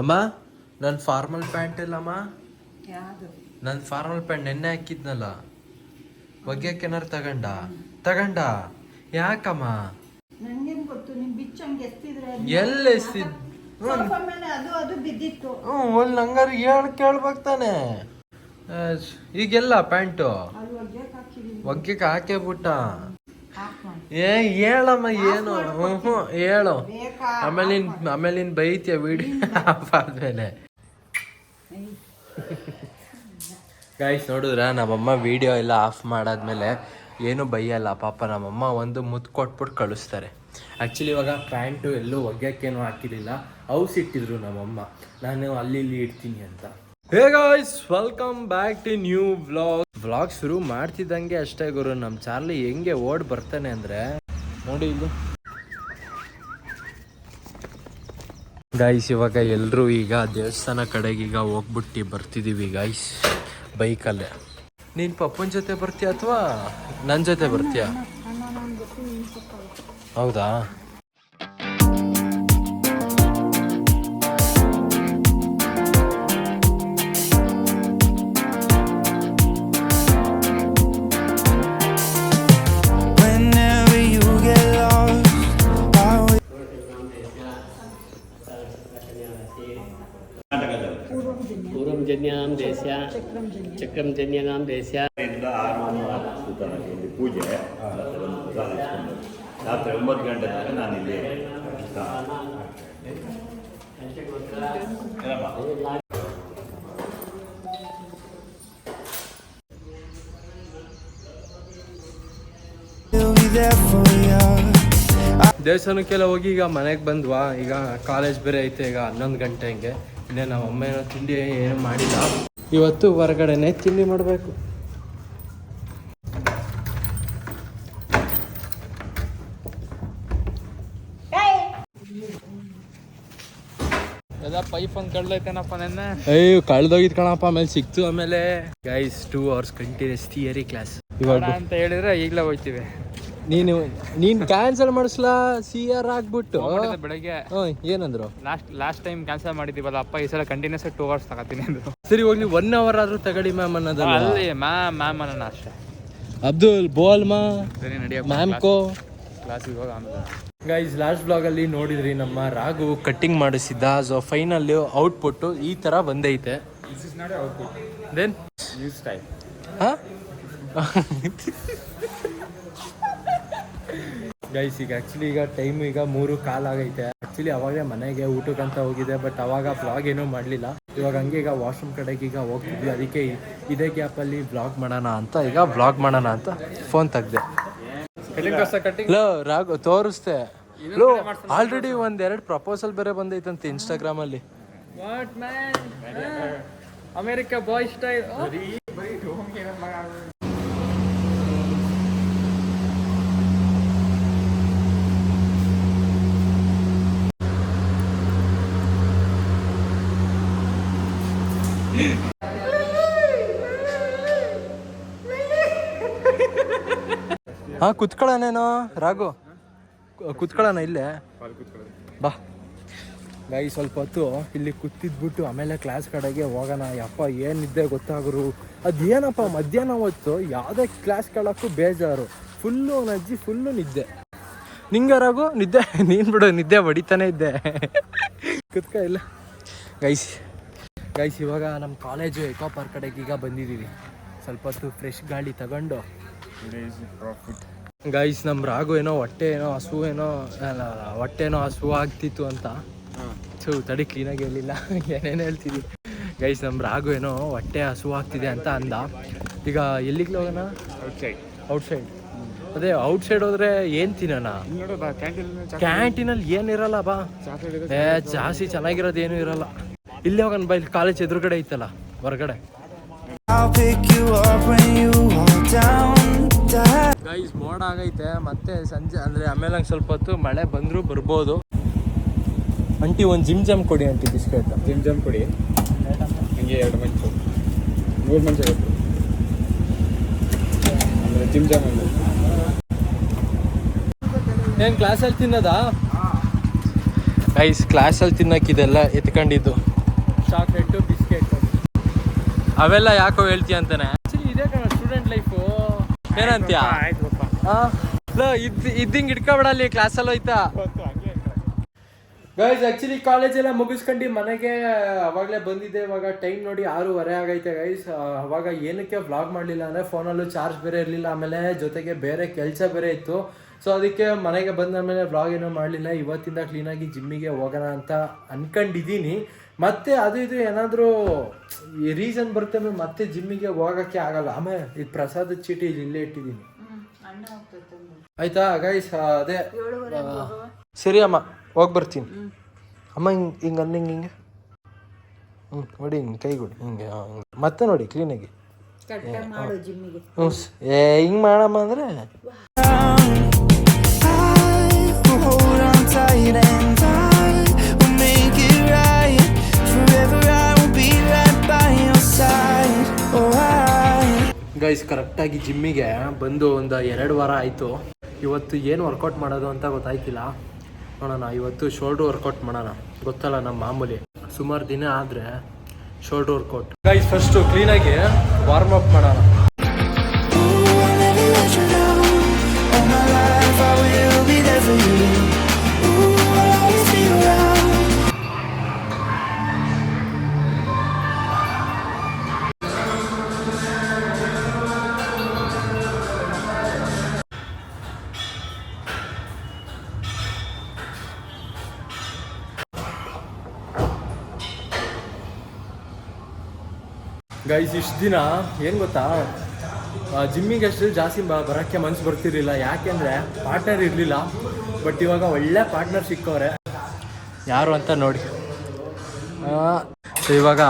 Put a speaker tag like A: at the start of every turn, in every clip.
A: ಅಮ್ಮ ನನ್ನ formal pant ಇಲ್ಲಮ್ಮ
B: ಅಮ್ಮ
A: ನನ್ನ ಫಾರ್ಮಲ್ ಪ್ಯಾಂಟ್ ನೆನ್ನೆ ಹಾಕಿದ್ನಲ್ಲ. ಒಗ್ಯಕ್ಕೇನಾರು ತಗಂಡ? ತಗಂಡ? ಯಾಕಮ್ಮ? ಎಲ್ಲ ಎಸ್ತಿದ್? ಹ್ಞೂ ಅಲ್ಲಿ ನಂಗಾರು ಹೇಳಿ ಕೇಳ್ಬೇಕು ತಾನೆ. ಈಗೆಲ್ಲ ಪ್ಯಾಂಟು ಒಗ್ಗಕ್ಕೆ ಹಾಕೇ ಬಿಟ್ಟ. ಏ ಹೇಳಮ್ಮ ಏನು? ಹ್ಞೂ ಹೇಳು. ಆಮೇಲೆ ಬೈತಿಯ ಆಮೇಲೆ ನೀನ್ ಬೈತೀಯ ವಿಡಿಯೋ ಆಫ್ ಆದ್ಮೇಲೆ. ಗಾಯ್ಸ್ ನೋಡಿದ್ರ ನಮ್ಮಮ್ಮ ವಿಡಿಯೋ ಎಲ್ಲ ಆಫ್ ಮಾಡಾದ್ಮೇಲೆ ಏನು ಬೈಯಲ್ಲ. ಪಾಪ ನಮ್ಮಮ್ಮ ಒಂದು ಮುತ್ತು ಕೊಟ್ಬಿಟ್ಟು ಕಳಿಸ್ತಾರೆ. ಆ್ಯಕ್ಚುಲಿ ಇವಾಗ ಪ್ಯಾಂಟು ಎಲ್ಲೂ ಒಗ್ಯಕ್ಕೇನು ಹಾಕಿರಲಿಲ್ಲ. ಔಸ್ ಇಟ್ಟಿದ್ರು ನಮ್ಮಮ್ಮ. ನಾನು ಅಲ್ಲಿ ಇಲ್ಲಿ ಇಡ್ತೀನಿ ಅಂತ. Hey guys welcome back to new vlog vlog ಶುರು ಮಾಡ್ತಿದ್ದಂಗೆ ಅಷ್ಟೇ ಗುರು. ನಮ್ಮ ಚಾರ್ಲಿ ಹೆಂಗೆ ಓಡ್ ಬರ್ತಾನೆ ಅಂದರೆ? ನೋಡಿ ಇಲ್ಲಿ. ಗಾಯ್ಸ್ ಇವಾಗ ಎಲ್ಲರೂ ಈಗ ದೇವಸ್ಥಾನ ಕಡೆಗೆ ಈಗ ಹೋಗ್ಬಿಟ್ಟು ಬರ್ತಿದ್ದೀವಿ ಗಾಯ್ಸ್ ಬೈಕಲ್ಲೇ ನೀನು ಪಪ್ಪನ ಜೊತೆ ಬರ್ತೀಯ ಅಥವಾ ನನ್ನ ಜೊತೆ ಬರ್ತೀಯ? ಹೌದಾ?
C: ದೇಶ ಚಕ್ರಂ ಜನ್ಯನಾಂ
D: ದೇಶ ಪೂಜೆ ರಾತ್ರಿ ಒಂಬತ್ತು ಗಂಟೆ ನಾನು ಇಲ್ಲಿ
A: ದೇವಸ್ಥಾನಕ್ಕೆಲ್ಲ ಹೋಗಿ ಈಗ ಮನೆಗೆ ಬಂದ್ವಾ? ಈಗ ಕಾಲೇಜ್ ಬೇರೆ ಐತೆ ಈಗ ಹನ್ನೊಂದು ಗಂಟೆ ಹಂಗೆ. ಇನ್ನೇ ನಾವು ಅಮ್ಮ ಏನೋ ತಿಂಡಿ ಏನು ಮಾಡಿಲ್ಲ. ಇವತ್ತು ಹೊರಗಡೆನೆ ತಿಂಡಿ ಮಾಡಬೇಕು.
E: ಪೈಪ್ ಒಂದು ಕಳ್ದೈತೇನಪ್ಪ ನೆನ್ನೆ?
A: ಅಯ್ಯೋ ಕಳ್ದೋಗಿದ್ ಕಣಪ್ಪ ಆಮೇಲೆ ಸಿಕ್ತು ಆಮೇಲೆ. Guys two hours continuous theory class ಇವಾಗ
E: ಅಂತ ಹೇಳಿದ್ರೆ ಈಗಲೇ ಹೋಯ್ತೀವಿ.
A: ನೀನು ನೀನ್ ಕ್ಯಾನ್ಸಲ್ ಮಾಡಿಸ್ಲಾ ಸಿ ಆರ್ ಆಗ್ಬಿಟ್ಟು
E: ಬೆಳಗ್ಗೆ.
A: ಹ್ಮ್, ಏನಂದ್ರು?
E: ಲಾಸ್ಟ್ ಲಾಸ್ಟ್ ಟೈಮ್ ಕ್ಯಾನ್ಸಲ್ ಮಾಡಿದ್ದೀವಲ್ಲ ಅಪ್ಪ ಈ ಸಲ ಕಂಟಿನ್ಯೂಸ್ ಟೂ ಅವರ್ಸ್ ತಗೋತೀನಿ ಅಂದ್ರು.
A: ಸರಿ ಹೋಗ್ಲಿ ಒನ್ ಅವರ್ ಆದ್ರೂ ತಗಡಿ ಮ್ಯಾಮ್ ಅನ್ನೋದಲ್ಲ.
E: ಅಲ್ಲಿ ಮ್ಯಾಮ್ ಮ್ಯಾಮ್ ಅನ್ನೋಣ ಅಷ್ಟೇ.
A: ಅಬ್ದುಲ್ ಬೋಲ್ಮಾ
E: ಸರಿ ನಡೆಯಪ್ಪ
A: ಮ್ಯಾಮ್ ಕೋ.
E: ಕ್ಲಾಸಿಗೆ ಹೋಗಿ ಆಮೇಲೆ.
A: ಗೈಸ್ ಲಾಸ್ಟ್ ಬ್ಲಾಗಲ್ಲಿ ನೋಡಿದ್ರಿ ನಮ್ಮ ರಾಘು ಕಟ್ಟಿಂಗ್ ಮಾಡಿಸಿದ್ದ ಸೊ ಫೈನಲ್ ಔಟ್ಪುಟ್ ಈ ತರ ಬಂದೈತೆ. ದೆನ್
E: ಯೂಸ್ ಟೈಮ್
A: ಗೈಸ್ ಈಗ ಆ್ಯಕ್ಚುಲಿ ಈಗ ಟೈಮ್ ಈಗ ಮೂರು ಕಾಲ್ ಆಗೈತೆ. ಆ್ಯಕ್ಚುಲಿ ಅವಾಗಲೇ ಮನೆಗೆ ಊಟಕ್ಕಂತ ಹೋಗಿದೆ ಬಟ್ ಅವಾಗ ಬ್ಲಾಗ್ ಏನೂ ಮಾಡಲಿಲ್ಲ. ಇವಾಗ ಹಂಗೆ ಈಗ ವಾಶ್ರೂಮ್ ಕಡೆಗೆ ಈಗ ಹೋಗ್ತಿದ್ವಿ. ಅದಕ್ಕೆ ಇದೇ ಗ್ಯಾಪಲ್ಲಿ ಬ್ಲಾಗ್ ಮಾಡೋಣ ಅಂತ ಈಗ ಬ್ಲಾಗ್ ಮಾಡೋಣ ಅಂತ ಫೋನ್ ತೆಗ್ದೆ.
E: ಕಟಿಂಗ್ ಕಷ್ಟ ಕಟಿಂಗ್
A: ಲೋ ರಾಘು ತೋರಿಸ್ದೆ ಲೋ ಆಲ್ರೆಡಿ ಒಂದೆರಡು ಪ್ರಪೋಸಲ್ ಬೇರೆ ಬಂದೈತಂತೆ ಇನ್ಸ್ಟಾಗ್ರಾಮಲ್ಲಿ
E: ಅಮೇರಿಕಾ ಬಾಯ್ ಸ್ಟೈಲ್
A: ಹಾ ಕುತ್ಕೊಳ್ಳೋನೇನೋ ರಾಘು ಕುತ್ಕೊಳ್ಳೋಣ ಇಲ್ಲೇ. ಬಾ. ಗಾಯಿ ಸ್ವಲ್ಪ ಹೊತ್ತು ಇಲ್ಲಿ ಕೂತಿದ್ಬಿಟ್ಟು ಆಮೇಲೆ ಕ್ಲಾಸ್ ಕಡೆಗೆ ಹೋಗೋಣ. ಯಪ್ಪ ಏನಿದ್ದೆ ಗೊತ್ತಾಗರು ಅದೇನಪ್ಪ ಮಧ್ಯಾಹ್ನ ಹೊತ್ತು ಯಾವುದೇ ಕ್ಲಾಸ್ ಕೇಳೋಕ್ಕೂ ಬೇಜಾರು. ಫುಲ್ಲು ನಜ್ಜಿ ಫುಲ್ಲು ನಿದ್ದೆ. ನಿಂಗೆ ರಾಘು ನಿದ್ದೆ? ನೀನು ಬಿಡು ನಿದ್ದೆ ಹೊಡಿತಾನೆ ಇದ್ದೆ. ಕುತ್ಕ ಇಲ್ಲ. ಗೈಸ್ ಗೈಸ್ ಇವಾಗ ನಮ್ಮ ಕಾಲೇಜು ಎಕೋ ಪಾರ್ಕ್ ಕಡೆಗೆ ಈಗ ಬಂದಿದ್ದೀವಿ ಸ್ವಲ್ಪ ಹೊತ್ತು ಫ್ರೆಶ್ ಗಾಳಿ ತಗೊಂಡು ಗೈಸ್ ನಮ್ಮ ರಾಗು ಏನೋ ಹೊಟ್ಟೆ ಏನೋ ಹಸು ಏನೋ ಅಲ್ಲ, ಹೊಟ್ಟೆ ಏನೋ ಹಸು ಆಗ್ತಿತ್ತು ಅಂತ. ಸೊ ತಡಿ ಕ್ಲೀನಾಗಿ ಹೇಳಿಲ್ಲ. ಏನೇನು ಹೇಳ್ತಿದ್ವಿ ಗೈಸ್ ನಮ್ಮ ರಾಗು ಏನೋ ಹೊಟ್ಟೆ ಹಸು ಆಗ್ತಿದೆ ಅಂತ ಅಂದ. ಈಗ ಎಲ್ಲಿಗೆ ಹೋಗೋಣ?
E: ಔಟ್ಸೈಡ್
A: ಔಟ್ಸೈಡ್ ಅದೇ ಔಟ್ಸೈಡ್ ಹೋದ್ರೆ ಏನು ತಿನ್ನೋಣ? ಕ್ಯಾಂಟೀನಲ್ಲಿ ಏನಿರಲ್ಲ ಬಾ ಏ ಜಾಸ್ತಿ ಚೆನ್ನಾಗಿರೋದು ಏನೂ ಇರಲ್ಲ. ಇಲ್ಲೇ ಹೋಗೋಣ ಬಾ ಇಲ್ಲಿ ಕಾಲೇಜ್ ಎದುರುಗಡೆ ಐತಲ್ಲ ಹೊರಗಡೆ. ಗೈಸ್ ಮೋಡ ಆಗೈತೆ. ಮತ್ತೆ ಸಂಜೆ ಅಂದರೆ ಆಮೇಲೆ ಸ್ವಲ್ಪ ಹೊತ್ತು ಮಳೆ ಬಂದರೂ ಬರ್ಬೋದು. ಅಂಟಿ ಒಂದು ಜಿಮ್ ಜಮ್ ಕೊಡಿ ಅಂಟಿ ಬಿಸ್ಕೆಟ್
E: ಜಿಮ್ ಜಮ್ ಕೊಡಿ. ಹಂಗೆ ಎರಡು ಮಂಚು. ಮೂರು ಮಂಚ ಅಂದರೆ ಜಿಮ್ ಜಮ್
A: ಏನು ಕ್ಲಾಸಲ್ಲಿ ತಿನ್ನೋದಾ? ಗೈಸ್ ಕ್ಲಾಸಲ್ಲಿ ತಿನ್ನಕ್ಕಿದೆಲ್ಲ ಎತ್ಕೊಂಡಿದ್ದು. ಚಾಕ್ಲೇಟು ಬಿಸ್ಕೆಟು ಅವೆಲ್ಲ ಯಾಕೋ ಹೇಳ್ತೀಯ ಅಂತಾನೆ ಆಕ್ಚುಲಿ ಇದೇ ಕಣ ಸ್ಟೂಡೆಂಟ್ ಲೈಫು ಏನಂತೀಯ? ಇದ್ ಇದ್ದಿಂಗ್ ಇಟ್ಕೊಬೇಡ ಅಲ್ಲಿ ಕ್ಲಾಸಲ್ಲಿ ಹೋಯ್ತಾ? ಗೈಸ್ ಆಕ್ಚುಲಿ ಕಾಲೇಜ್ ಎಲ್ಲ ಮುಗಿಸ್ಕೊಂಡು ಮನೆಗೆ ಅವಾಗಲೇ ಬಂದಿದ್ದೆ ಇವಾಗ ಟೈಮ್ ನೋಡಿ ಆರೂವರೆ ಆಗೈತೆ ಗೈಸ್ ಅವಾಗ ಏನಕ್ಕೆ ಬ್ಲಾಗ್ ಮಾಡಲಿಲ್ಲ ಅಂದರೆ ಫೋನಲ್ಲೂ ಚಾರ್ಜ್ ಬೇರೆ ಇರಲಿಲ್ಲ ಆಮೇಲೆ ಜೊತೆಗೆ ಬೇರೆ ಕೆಲಸ ಬೇರೆ ಇತ್ತು. ಸೊ ಅದಕ್ಕೆ ಮನೆಗೆ ಬಂದ ಮೇಲೆ ವ್ಲಾಗ್ ಏನೂ ಮಾಡಲಿಲ್ಲ. ಇವತ್ತಿಂದ ಕ್ಲೀನಾಗಿ ಜಿಮ್ಮಿಗೆ ಹೋಗೋಣ ಅಂತ ಅನ್ಕೊಂಡಿದ್ದೀನಿ. ಮತ್ತೆ ಅದು ಇದು ಏನಾದರೂ ರೀಸನ್ ಬರುತ್ತೆ ಮೇಲೆ ಮತ್ತೆ ಜಿಮ್ಮಿಗೆ ಹೋಗೋಕ್ಕೆ ಆಗಲ್ಲ. ಆಮೇಲೆ ಇದು ಪ್ರಸಾದದ ಚೀಟಿ ಇಲ್ಲಿ ಇಲ್ಲೇ ಇಟ್ಟಿದ್ದೀನಿ. ಆಯ್ತಾ? ಗೈಸ್ ಅದೇ ಸರಿ ಅಮ್ಮ ಹೋಗಿ ಬರ್ತೀನಿ. ಅಮ್ಮ ಹಿಂಗೆ ಹಿಂಗೆ ಅಂದ ಹಿಂಗೆ ಹಿಂಗೆ. ಹ್ಞೂ ನೋಡಿ ಹಿಂಗೆ ಕೈ ಕೊಡಿ ಹಿಂಗೆ ಮತ್ತೆ ನೋಡಿ ಕ್ಲೀನಾಗಿ ಹ್ಞೂ ಏ ಹಿಂಗೆ ಮಾಡಮ್ಮ ಅಂದರೆ? ಗೈಸ್ ಕರೆಕ್ಟಾಗಿ ಜಿಮ್ಮಿಗೆ ಬಂದು ಒಂದು ಎರಡು ವಾರ ಆಯಿತು. ಇವತ್ತು ಏನು ವರ್ಕೌಟ್ ಮಾಡೋದು ಅಂತ ಗೊತ್ತಾಯ್ತಿಲ್ಲ ನೋಡೋಣ, ಇವತ್ತು ಶೋಲ್ಡ್ರ್ ವರ್ಕೌಟ್ ಮಾಡೋಣ. ಗೊತ್ತಲ್ಲ ನಮ್ಮ ಮಾಮೂಲಿ. ಸುಮಾರು ದಿನ ಆದರೆ ಶೋಲ್ಡ್ರ್ ವರ್ಕೌಟ್ ಗೈಸ್ ಫಸ್ಟು ಕ್ಲೀನಾಗಿ ವಾರ್ಮ್ ಅಪ್ ಮಾಡೋಣ. ಗೈಸ್ ಇಷ್ಟು ದಿನ, ಏನು ಗೊತ್ತಾ? ಜಿಮ್ಮಿಗೆ ಅಷ್ಟು ಜಾಸ್ತಿ ಬ ಬರೋಕ್ಕೆ ಮನ್ಸು ಬರ್ತಿರಲಿಲ್ಲ. ಯಾಕೆಂದರೆ ಪಾರ್ಟ್ನರ್ ಇರಲಿಲ್ಲ. ಬಟ್ ಇವಾಗ ಒಳ್ಳೆ ಪಾರ್ಟ್ನರ್ ಸಿಕ್ಕವ್ರೆ. ಯಾರು ಅಂತ ನೋಡಿ. ಸೊ ಇವಾಗ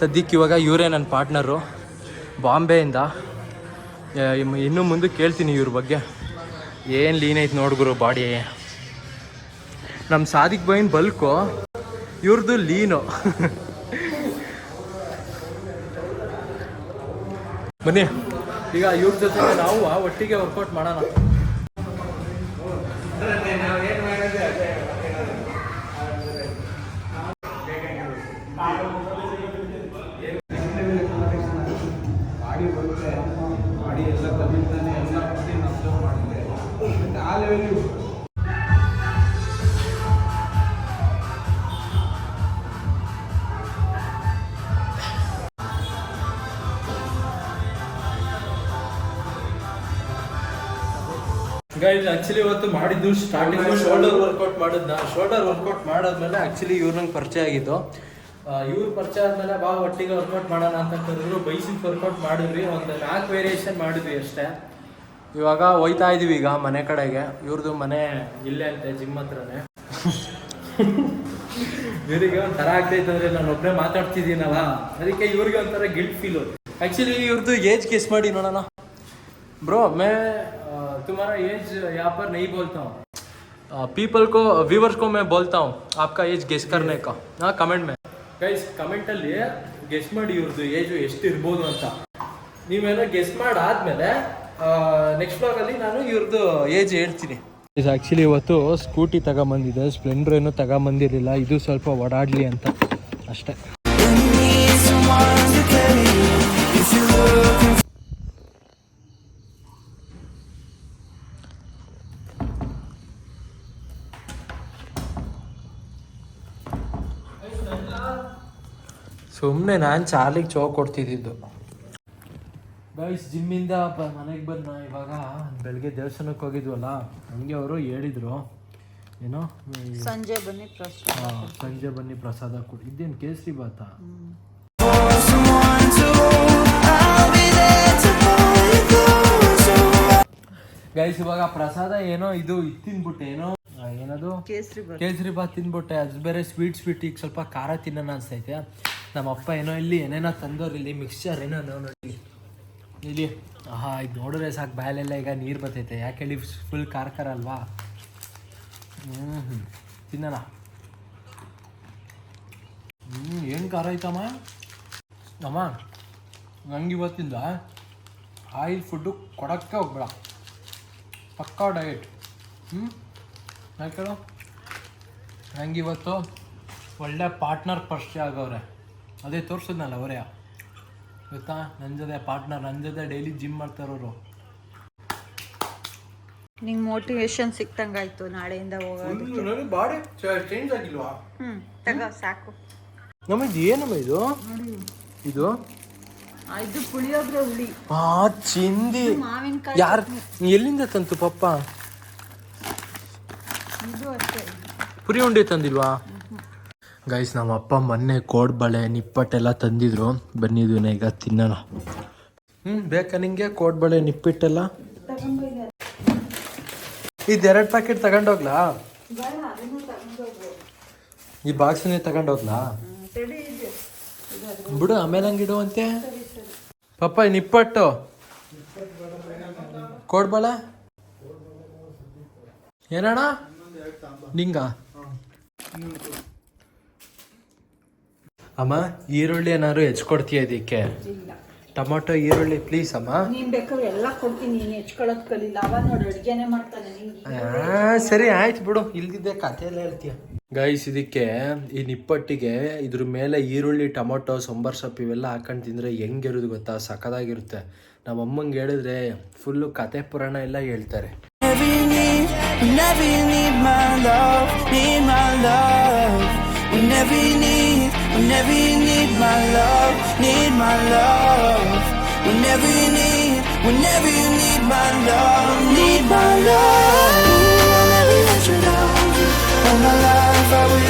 A: ಸದ್ಯಕ್ಕೆ ಇವಾಗ ಇವರೇ ನನ್ನ ಪಾರ್ಟ್ನರು ಬಾಂಬೆಯಿಂದ. ಇನ್ನೂ ಮುಂದೆ ಕೇಳ್ತೀನಿ ಇವ್ರ ಬಗ್ಗೆ. ಏನು ಲೀನ್ ಐತೆ ನೋಡ್ಗುರು ಬಾಡಿ ನಮ್ಮ ಸಾದಿಕ್ ಬೈನ್ ಬಲ್ಕು. ಇವ್ರದ್ದು ಲೀನು ಬನ್ನಿ. ಈಗ ಇವ್ರ ಜೊತೆ ನಾವು ಒಟ್ಟಿಗೆ ವರ್ಕೌಟ್ ಮಾಡೋಣ. ಗೈಡ್ ಆಕ್ಚುಲಿ ಇವತ್ತು ಮಾಡಿದ್ದು ಸ್ಟಾರ್ಟಿಂಗ್ ಶೋಲ್ಡರ್ ವರ್ಕೌಟ್ ಮಾಡಿದ್ನ. ಶೋಲ್ಡರ್ ವರ್ಕೌಟ್ ಮಾಡಾದ್ಮೇಲೆ ಆಕ್ಚುಲಿ ಇವ್ರು ನಂಗೆ ಪರಿಚಯ ಆಗಿತ್ತು ಇವ್ರ ಪರಿಚಯ ಆದ್ಮೇಲೆ ಬಾ ಒಟ್ಟಿಗೆ ವರ್ಕೌಟ್ ಮಾಡೋಣ ಅಂತ ಕರೆದ್ರು ಬೈಸಿಕ್ ವರ್ಕೌಟ್ ಮಾಡಿದ್ವಿ. ಒಂದು ನಾಲ್ಕು ವೇರಿಯೇಷನ್ ಮಾಡಿದ್ವಿ ಅಷ್ಟೇ. ಇವಾಗ ಹೋಯ್ತಾ ಇದೀವಿ ಈಗ ಮನೆ ಕಡೆಗೆ. ಇವ್ರದ್ದು ಮನೆ ಇಲ್ಲೇ ಅಂತೆ ಜಿಮ್ ಹತ್ರನೇ. ಇವರಿಗೆ ಒಂಥರ ಆಗ್ತೈತೆ ಅಂದ್ರೆ ನಾನು ಒಬ್ಬನೇ ಮಾತಾಡ್ತಿದ್ದೀನಲ್ಲ. ಅದಕ್ಕೆ ಇವ್ರಿಗೆ ಒಂಥರ ಗಿಲ್ಟ್ ಫೀಲ್ ಆ್ಯಕ್ಚುಲಿ ಇವ್ರದ್ದು ಏಜ್ ಕೇಸ್ ಮಾಡಿ ನೋಡೋಣ. ಬ್ರೋ ಮೇ तुम्हारा एज यहाँ पर नहीं बोलता हूँ पीपल को व्यूवर्स को मैं बोलता हूँ आपका एज गेस करने का हाँ ಕಮೆಂಟ್ में ಗೈಸ್ ಕಮೆಂಟಲ್ಲಿ ಗೆಸ್ ಮಾಡಿ ಇವ್ರದ್ದು ಏಜು ಎಷ್ಟು ಇರ್ಬೋದು ಅಂತ ನೀವೇನೋ ಗೆಸ್ ಮಾಡಾದ್ಮೇಲೆ ನೆಕ್ಸ್ಟ್ ಬ್ಲಾಗಲ್ಲಿ ನಾನು ಇವ್ರದ್ದು ಏಜ್ ಹೇಳ್ತೀನಿ ಇದು ಆ್ಯಕ್ಚುಲಿ ಇವತ್ತು ಸ್ಕೂಟಿ ತಗೊಂಬಂದಿದೆ ಸ್ಪ್ಲೆಂಡರ್ ಏನು ತಗೊಂಬಂದಿರಲಿಲ್ಲ ಇದು ಸ್ವಲ್ಪ ಓಡಾಡಲಿ ಅಂತ ಅಷ್ಟೇ ಸುಮ್ಮನೆ ನಾನು ಚಾರ್ಲಿಗೆ ಚೋ ಕೊಡ್ತಿದ್ದಿದ್ದು ಗೈಸ್ ಜಿಮ್ಮಿಂದ ಮನೆಗೆ ಬಂದ ಇವಾಗ ಬೆಳಗ್ಗೆ ದೇವಸ್ಥಾನಕ್ಕೆ ಹೋಗಿದ್ವಲ್ಲ ಹಂಗೆ ಅವರು ಹೇಳಿದ್ರು. ಏನೋ ಈ,
B: ಸಂಜೆ ಬನ್ನಿ ಪ್ರಶ್ನೆ
A: ಆ, ಸಂಜೆ ಬನ್ನಿ ಪ್ರಸಾದ ಕೊಡಿ ಇದೇನು ಕೇಸರಿ
F: closer.
A: ಗೈಸ್ ಇವಾಗ ಪ್ರಸಾದ ಏನೋ ಇದು ಇದು ತಿನ್ಬಿಟ್ಟೆ ಏನೋ ಆ, ಏನದು?
B: ಕೇಸರಿ
A: ಕೇಸರಿ ಬಾತ್ ತಿನ್ಬಿಟ್ಟೆ ಅದು ಬೇರೆ ಸ್ವೀಟ್ ಸ್ವೀಟ್ ಈಗ ಸ್ವಲ್ಪ ಖಾರ ತಿನ್ನೋಣ ಅನ್ಸ್ತೈತೆ ನಮ್ಮ ಅಪ್ಪ ಏನೋ ಇಲ್ಲಿ ಏನೇನೋ ತಂದವ್ರು ಇಲ್ಲಿ ಮಿಕ್ಸ್ಚರ್ ಏನೋ ನೋಡಿ. ಇಲ್ಲಿ, ಆಹಾ, ಇದು ನೋಡಿದ್ರೆ ಸಾಕು ಬಾಯಲ್ಲೆಲ್ಲ ಈಗ ನೀರು ಬರ್ತೈತೆ. ಯಾಕೆ ಹೇಳಿ ಫುಲ್ ಖಾರ ಅಲ್ವಾ? ಹ್ಞೂ ಹ್ಞೂ ತಿನ್ನೋಣ. ಹ್ಞೂ ಏನು ಖಾರ ಐತಮ್ಮ? ಅಮ್ಮ, ನಂಗೆ ಇವತ್ತಿಂದ ಆಯಿಲ್ ಫುಡ್ಡು ಕೊಡೋಕ್ಕೆ ಹೋಗ್ಬೇಡ. ಪಕ್ಕಾ ಡಯಟ್ ಹ್ಞೂ ಯಾಕೆ ಹೇಳು ನಂಗೆ ಇವತ್ತು ಒಳ್ಳೆ ಪಾರ್ಟ್ನರ್ ಪರಿಚಯ ಆಗವ್ರೆ. ಅದೇ ತೋರಿಸಿದ್ನಲ್ಲ ಅವರೇ ಗೊತ್ತಾ? ನನ್ನ ಜೊತೆ ಪಾರ್ಟ್ನರ್ ನನ್ನ ಜೊತೆ ಡೈಲಿ ಜಿಮ್ ಮಾಡ್ತಾರವರು
B: ನಿಂಗೆ ಮೋಟಿವೇಶನ್ ಸಿಕ್ತಂಗಾಯ್ತು ನಾಳೆಯಿಂದ ಹೋಗೋದು
A: ಬಾಡಿ ಚೇಂಜ್ ಆಗಿಲ್ವಾ?
B: ಹ್ಞೂ ತಗೋ ಸಾಕು.
A: ನಮ್ಮ ಇದು ಏನಮ್ಮ ಇದು? ಇದು?
B: ಆ, ಇದು ಪುಳಿಯೋಗ್ರೆ ಹುಳಿ.
A: ಆ ಚಿಂದಿ.
B: ಮಾವಿನಕಾಯಿ
A: ಯಾರು ಎಲ್ಲಿಂದ ತಂತು ಪಪ್ಪ?
B: ಇದು ಅಷ್ಟೇ.
A: ಪುರಿ ಉಂಡೆ ತಂದಿಲ್ವಾ? ಗೈಸ್ ನಮ್ಮ ಅಪ್ಪ ಮೊನ್ನೆ ಕೋಡ್ಬಳೆ ನಿಪ್ಪಟ್ಟೆಲ್ಲ ತಂದಿದ್ರು. ಬನ್ನಿ ಈಗ ತಿನ್ನೋಣ. ಹ್ಞೂ ಬೇಕಾ ನಿಂಗೆ ಕೋಡ್ಬಳೆ ನಿಪ್ಪಿಟ್ಟೆಲ್ಲ? ಇದೆರಡು ಪ್ಯಾಕೆಟ್ ತಗೊಂಡೋಗ್ಲಾ? ಈ ಬಾಕ್ಸನ್ನೇ ತಗೊಂಡೋಗ್ಲಾ? ಬಿಡು, ಆಮೇಲೆ ಹಂಗಿಡುವಂತೆ ಪಪ್ಪ ನಿಪ್ಪಟ್ಟು. ಕೋಡ್ಬಳೆ ಏನಣ್ಣ? ನಿಂಗ? ಅಮ್ಮ ಈರುಳ್ಳಿ ಏನಾದ್ರು ಹೆಚ್ಕೊಡ್ತೀಯ ಇದಕ್ಕೆ? ಟೊಮೊಟೊ ಈರುಳ್ಳಿ ಪ್ಲೀಸ್ ಅಮ್ಮ.
B: ನೀನ್ ಬೇಕಾದ್ರೆ ಎಲ್ಲ ಕೊಡ್ತೀನಿ ನೀನು ಹೆಚ್ಕೊಳ್ಳೋದು ಕಲಿಲ್ಲ. ಅವ ನೋಡಿ ಅಡುಗೆನೆ ಮಾಡ್ತಾನೆ ನಿಂಗೆ
A: ಆ, ಸರಿ ಆಯ್ತು ಬಿಡು. ಇಲ್ದಿದ್ದೆ ಕತೆ ಎಲ್ಲ ಹೇಳ್ತೀಯ. ಗೈಸ್ ಇದಕ್ಕೆ ಈ ನಿಪ್ಪಟ್ಟಿಗೆ ಇದ್ರ ಮೇಲೆ ಈರುಳ್ಳಿ ಟೊಮೊಟೊ ಸಾಂಬಾರ್ ಸೊಪ್ಪು ಇವೆಲ್ಲ ಹಾಕೊಂಡು ತಿಂದ್ರೆ ಹೆಂಗಿರೋದು ಗೊತ್ತಾ? ಸಖದಾಗಿರುತ್ತೆ. ನಮ್ಮ ಅಮ್ಮಂಗೆ ಹೇಳಿದ್ರೆ ಫುಲ್ಲು ಕತೆ ಪುರಾಣ ಎಲ್ಲ ಹೇಳ್ತಾರೆ.
F: Never need, my love, need my love. Whenever you need, Whenever you need my love, need my love. Whenever you need, whenever you need my love, need my love. Ooh, I'll never let you. All my life I will.